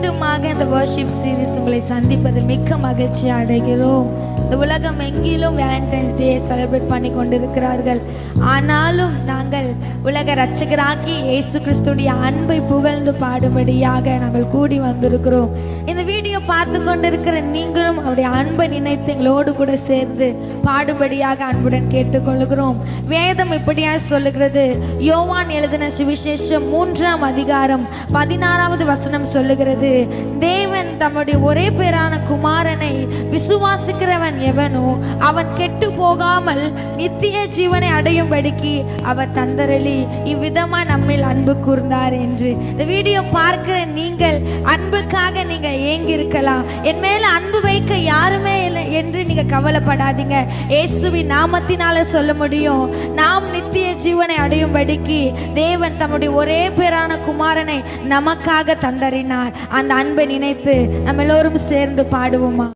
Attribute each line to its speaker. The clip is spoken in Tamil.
Speaker 1: மீண்டுமாக இந்த வர்ஷிப் சீரீஸ் உங்களை சந்திப்பதில் மிக்க மகிழ்ச்சி அடைகிறோம். இந்த உலகம் எங்கிலும் வேலண்டைன்ஸ் டே செலிப்ரேட் பண்ணி கொண்டிருக்கிறார்கள். ஆனாலும் நாங்கள் உலக ரட்சகராகி இயேசு கிறிஸ்துடைய அன்பை புகழ்ந்து பாடும்படியாக நாங்கள் கூடி வந்திருக்கிறோம். இந்த வீடியோ பார்த்து கொண்டிருக்கிற நீங்களும் அவருடைய அன்பை நினைத்து எங்களோடு கூட சேர்ந்து பாடும்படியாக அன்புடன் கேட்டுக்கொள்கிறோம். வேதம் இப்படியா சொல்லுகிறது? யோவான் எழுதின சுவிசேஷம் மூன்றாம் அதிகாரம் பதினாறாவது வசனம் சொல்லுகிறது தேவன் தம்முடைய ஒரே பேரான குமாரனை விசுவாசிக்கிறவன் எவனோ அவன் கெட்டு போகாமல் நித்திய ஜீவனை அடையும்படிக்கு அவர் தந்தரளி இவ்விதமா நம்மில் அன்பு கூர்ந்தார் என்று. இந்த வீடியோ பார்க்கிற நீங்கள் அன்புக்காக நீங்க ஏங்கி இருக்கலாம் என் மேல அன்பு வைக்க யாருமே இல்லை என்று நீங்க கவலைப்படாதீங்க. இயேசுவின் நாமத்தினால சொல்ல முடியும். நாம் நித்திய ஜீவனை அடையும்படிக்கு தேவன் தம்முடைய ஒரே பேரான குமாரனை நமக்காக தந்தறினார். அந்த அன்பை நினைத்து நம்ம எல்லோரும் சேர்ந்து பாடுவோமா?